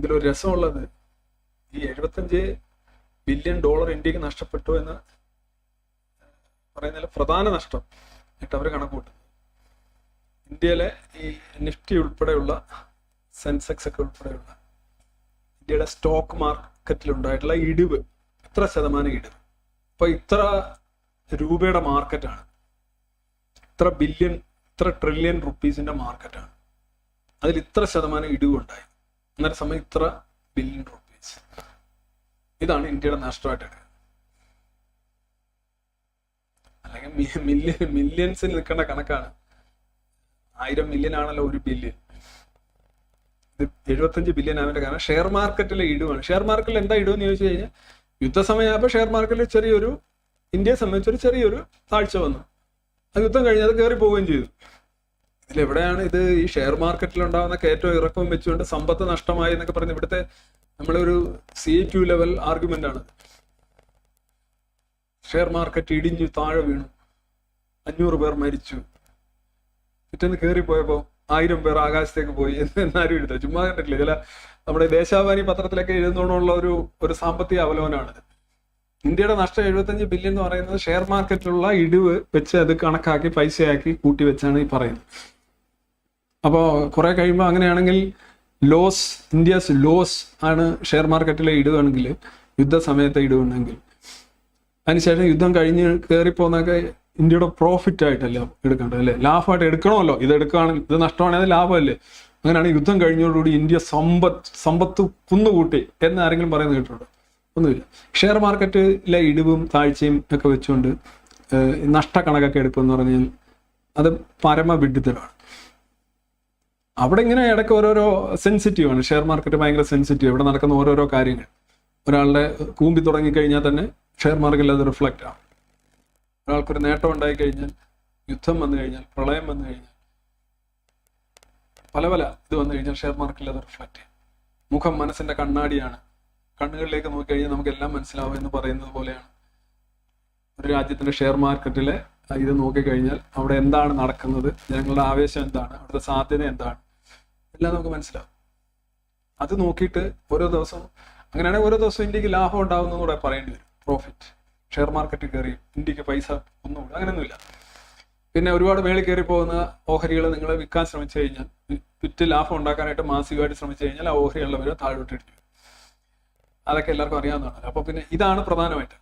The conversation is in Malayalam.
ഇതിലൊരു രസമുള്ളത് ഈ എഴുപത്തഞ്ച് ബില്യൺ ഡോളർ ഇന്ത്യയ്ക്ക് നഷ്ടപ്പെട്ടു എന്ന് പറയുന്നതിൽ പ്രധാന നഷ്ടം എന്നിട്ട് അവർ കണക്കൂട്ടും ഇന്ത്യയിലെ ഈ നിഫ്റ്റി ഉൾപ്പെടെയുള്ള സെൻസെക്സ് ഒക്കെ ഉൾപ്പെടെയുള്ള ഇന്ത്യയുടെ സ്റ്റോക്ക് മാർക്കറ്റിൽ ഉണ്ടായിട്ടുള്ള ഇടിവ് എത്ര ശതമാനം ഇടിവ്? അപ്പൊ ഇത്ര രൂപയുടെ മാർക്കറ്റാണ്. ഇത്ര ബില്യൺ ഇത്ര ട്രില്യൺ റുപ്പീസിന്റെ മാർക്കറ്റാണ്. അതിൽ ഇത്ര ശതമാനം ഇടിവുണ്ടായി അന്നേരം സമയം ഇത്ര ബില്യൺ റുപ്പീസ് ഇതാണ് ഇന്ത്യയുടെ നഷ്ടമായിട്ട് അല്ലെങ്കിൽ മില്യൺ മില്യൺസിൽ നിൽക്കേണ്ട കണക്കാണ്. ആയിരം മില്യൺ ആണല്ലോ ഒരു ബില്യൺ ഇത് എഴുപത്തഞ്ച് ബില്യൺ ആവേണ്ട കാരണം ഷെയർ മാർക്കറ്റിലെ ഇടിവാണ്. ഷെയർ മാർക്കറ്റിൽ എന്താ ഇടുവെന്ന് ചോദിച്ചു കഴിഞ്ഞാൽ യുദ്ധസമയമാകുമ്പോൾ ഷെയർ മാർക്കറ്റിൽ ചെറിയൊരു ഇന്ത്യയെ സംബന്ധിച്ചൊരു ചെറിയൊരു താഴ്ച വന്നു. ആ യുദ്ധം കഴിഞ്ഞ് അത് കയറി പോവുകയും ചെയ്തു. ഇതിലെവിടെയാണ് ഇത് ഈ ഷെയർ മാർക്കറ്റിൽ ഉണ്ടാകുന്ന കയറ്റവും ഇറക്കവും വെച്ചുകൊണ്ട് സമ്പത്ത് നഷ്ടമായി എന്നൊക്കെ പറഞ്ഞ് ഇവിടുത്തെ നമ്മളൊരു സി ക്യു ലെവൽ ആർഗ്യുമെന്റ് ആണ്. ഷെയർ മാർക്കറ്റ് ഇടിഞ്ഞു താഴെ വീണു. അഞ്ഞൂറ് പേർ മരിച്ചു. പിറ്റേന്ന് കയറിപ്പോയപ്പോ ആയിരം പേർ ആകാശത്തേക്ക് പോയി എന്ന് എന്നാരും എഴുതുക ചുമ്മാ കണ്ടിട്ടില്ല. ചില നമ്മുടെ ദേശാഭിമാനി പത്രത്തിലൊക്കെ എഴുതുന്നോണ്ടുള്ള ഒരു ഒരു സാമ്പത്തിക അവലോകനമാണ് ഇന്ത്യയുടെ നഷ്ടം എഴുപത്തഞ്ച് ബില്യൺ എന്ന് പറയുന്നത് ഷെയർ മാർക്കറ്റിലുള്ള ഇടിവ് വെച്ച് അത് കണക്കാക്കി പൈസയാക്കി കൂട്ടി വെച്ചാണ് ഈ പറയുന്നത്. അപ്പോൾ കുറേ കഴിയുമ്പോൾ അങ്ങനെയാണെങ്കിൽ ലോസ് ഇന്ത്യസ് ലോസ് ആണ് ഷെയർ മാർക്കറ്റിലെ ഇടുകയാണെങ്കിൽ യുദ്ധ സമയത്തെ ഇടുകയാണെങ്കിൽ. അതിനുശേഷം യുദ്ധം കഴിഞ്ഞ് കയറിപ്പോന്നൊക്കെ ഇന്ത്യയുടെ പ്രോഫിറ്റ് ആയിട്ടല്ല എടുക്കേണ്ടത് അല്ലേ? ലാഭമായിട്ട് എടുക്കണമല്ലോ. ഇത് എടുക്കുകയാണെങ്കിൽ ഇത് നഷ്ടമാണെങ്കിൽ അത് ലാഭമല്ലേ? അങ്ങനെയാണ് യുദ്ധം കഴിഞ്ഞതോടുകൂടി ഇന്ത്യ സമ്പത്ത് സമ്പത്ത് കുന്നുകൂട്ടി എന്ന് ആരെങ്കിലും പറയുന്നത് കേട്ടിട്ടുണ്ടോ? ഒന്നുമില്ല. ഷെയർ മാർക്കറ്റിലെ ഇടിവും താഴ്ചയും ഒക്കെ വെച്ചുകൊണ്ട് നഷ്ടക്കണക്കൊക്കെ എടുക്കുമെന്ന് പറഞ്ഞാൽ അത് പരമവിഡിത്തരാണ്. അവിടെ ഇങ്ങനെ ഇടയ്ക്ക് ഓരോരോ സെൻസിറ്റീവ് ആണ്. ഷെയർ മാർക്കറ്റ് ഭയങ്കര സെൻസിറ്റീവ് ഇവിടെ നടക്കുന്ന ഓരോരോ കാര്യങ്ങൾ. ഒരാളുടെ കൂമ്പി തുടങ്ങിക്കഴിഞ്ഞാൽ തന്നെ ഷെയർ മാർക്കറ്റിൽ അത് റിഫ്ലക്റ്റ് ആവും. ഒരാൾക്കൊരു നേട്ടം ഉണ്ടായി കഴിഞ്ഞാൽ യുദ്ധം വന്നു കഴിഞ്ഞാൽ പ്രളയം വന്നു കഴിഞ്ഞാൽ പല പല ഇത് വന്നു കഴിഞ്ഞാൽ ഷെയർ മാർക്കറ്റിൽ അത് റിഫ്ലക്റ്റ് ചെയ്യും. മുഖം മനസ്സിന്റെ കണ്ണാടിയാണ്. കണ്ണുകളിലേക്ക് നോക്കിക്കഴിഞ്ഞാൽ നമുക്ക് എല്ലാം മനസ്സിലാവും എന്ന് പറയുന്നത് പോലെയാണ്. ഒരു രാജ്യത്തിന്റെ ഷെയർ മാർക്കറ്റിലെ ഇത് നോക്കിക്കഴിഞ്ഞാൽ അവിടെ എന്താണ് നടക്കുന്നത് ജനങ്ങളുടെ ആവേശം എന്താണ് അവിടുത്തെ സാധ്യത എന്താണ് എല്ലാം നമുക്ക് മനസ്സിലാവും. അത് നോക്കിയിട്ട് ഓരോ ദിവസവും അങ്ങനെയാണെങ്കിൽ ഓരോ ദിവസവും ഇന്ത്യയ്ക്ക് ലാഭം ഉണ്ടാവുന്ന കൂടെ പറയേണ്ടി വരും. പ്രോഫിറ്റ് ഷെയർ മാർക്കറ്റിൽ കയറി ഇന്ത്യയ്ക്ക് പൈസ ഒന്നും അങ്ങനെയൊന്നുമില്ല. പിന്നെ ഒരുപാട് മേളിൽ കയറി പോകുന്ന ഓഹരികൾ നിങ്ങൾ വിൽക്കാൻ ശ്രമിച്ചു കഴിഞ്ഞാൽ വിറ്റ് ലാഭം ഉണ്ടാക്കാനായിട്ട് മാസികമായിട്ട് ശ്രമിച്ചു കഴിഞ്ഞാൽ ആ ഓഹരികളുള്ളവർ താഴോട്ട് അതൊക്കെ എല്ലാവർക്കും അറിയാവുന്നതാണ്. അപ്പൊ പിന്നെ ഇതാണ് പ്രധാനമായിട്ട്.